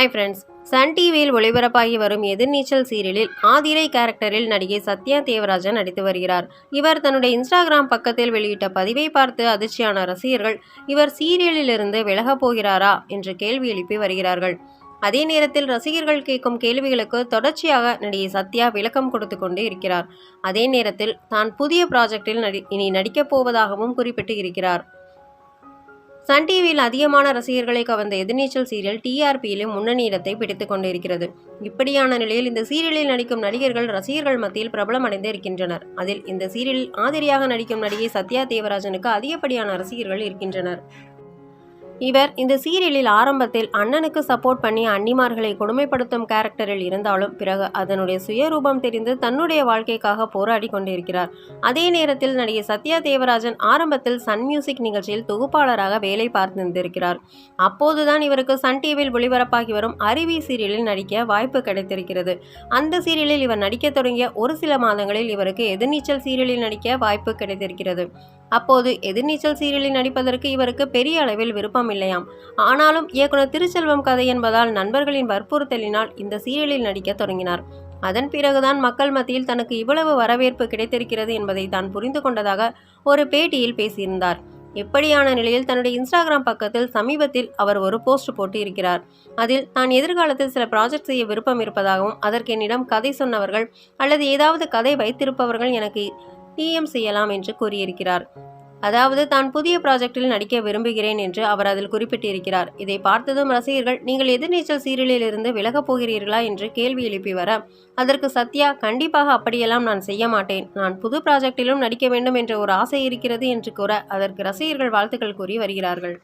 Hi friends Sun டிவியில் ஒளிபரப்பாகி வரும் எதிர்நீச்சல் சீரியலில் ஆதிரை கேரக்டரில் நடிகை சத்யா தேவராஜன் நடித்து வருகிறார். இவர் தன்னுடைய இன்ஸ்டாகிராம் பக்கத்தில் வெளியிட்ட பதிவை பார்த்து அதிர்ச்சியான ரசிகர்கள் இவர் சீரியலிலிருந்து விலகப் போகிறாரா? என்று கேள்வி எழுப்பி வருகிறார்கள். அதே நேரத்தில் ரசிகர்கள் கேட்கும் கேள்விகளுக்கு தொடர்ச்சியாக நடிகை சத்யா விளக்கம் கொடுத்து கொண்டு இருக்கிறார். அதே நேரத்தில் தான் புதிய ப்ராஜெக்டில் நடி இனி நடிக்கப் போவதாகவும் குறிப்பிட்டு இருக்கிறார். சன் டிவியில் அதிகமான ரசிகர்களை கவர்ந்த எதிர்நீச்சல் சீரியல் டிஆர்பியிலும் முன்னணி இடத்தை பிடித்துக் கொண்டிருக்கிறது. இப்படியான நிலையில் இந்த சீரியலில் நடிக்கும் நடிகர்கள் ரசிகர்கள் மத்தியில் பிரபலமடைந்து இருக்கின்றனர். அதில் இந்த சீரியலில் ஆதிரியாக நடிக்கும் நடிகை சத்யா தேவராஜனுக்கு அதிகப்படியான ரசிகர்கள் இருக்கின்றனர். இவர் இந்த சீரியலில் ஆரம்பத்தில் அண்ணனுக்கு சப்போர்ட் பண்ணி அன்னிமார்களை கொடுமைப்படுத்தும் கேரக்டரில் இருந்தாலும் பிறகு அதனுடைய சுயரூபம் தெரிந்து தன்னுடைய வாழ்க்கைக்காக போராடி கொண்டிருக்கிறார். அதே நேரத்தில் நடிகை சத்யா தேவராஜன் ஆரம்பத்தில் சன் மியூசிக் நிகழ்ச்சியில் தொகுப்பாளராக வேலை பார்த்திருந்திருக்கிறார். அப்போதுதான் இவருக்கு சன் டிவியில் ஒளிபரப்பாகி வரும் அருவி சீரியலில் நடிக்க வாய்ப்பு கிடைத்திருக்கிறது. அந்த சீரியலில் இவர் நடிக்க தொடங்கிய ஒரு சில மாதங்களில் இவருக்கு எதிர்நீச்சல் சீரியலில் நடிக்க வாய்ப்பு கிடைத்திருக்கிறது. அப்போது எதிர்நீச்சல் சீரியலில் நடிப்பதற்கு இவருக்கு பெரிய அளவில் விருப்பம் இல்லையாம். ஆனாலும் இயக்குனர் திருச்செல்வம் கதை என்பதால் நண்பர்களின் வற்புறுத்தலினால் இந்த சீரியலில் நடிக்க தொடங்கினார். அதன் பிறகுதான் மக்கள் மத்தியில் தனக்கு இவ்வளவு வரவேற்பு கிடைத்திருக்கிறது என்பதை தான் புரிந்து கொண்டதாக ஒரு பேட்டியில் பேசியிருந்தார். எப்படியான நிலையில் தன்னுடைய இன்ஸ்டாகிராம் பக்கத்தில் சமீபத்தில் அவர் ஒரு போஸ்ட் போட்டு இருக்கிறார் அதில் தான் எதிர்காலத்தில் சில ப்ராஜெக்ட் செய்ய விருப்பம் இருப்பதாகவும் அதற்கு என்னிடம் கதை சொன்னவர்கள் அல்லது ஏதாவது கதை வைத்திருப்பவர்கள் எனக்கு டிஎம் செய்யலாம் என்று கூறியிருக்கிறார். அதாவது தான் புதிய ப்ராஜெக்டில் நடிக்க விரும்புகிறேன் என்று அவர் அதில் குறிப்பிட்டிருக்கிறார். இதை பார்த்ததும் ரசிகர்கள் நீங்கள் எதிர்நீச்சல் சீரியலில் இருந்து விலகப் போகிறீர்களா? என்று கேள்வி எழுப்பி வர அதற்கு சத்யா கண்டிப்பாக அப்படியெல்லாம் நான் செய்ய மாட்டேன். நான் புது ப்ராஜெக்டிலும் நடிக்க வேண்டும் என்ற ஒரு ஆசை இருக்கிறது என்று கூற அதற்கு ரசிகர்கள் வாழ்த்துக்கள் கூறி வருகிறார்கள்.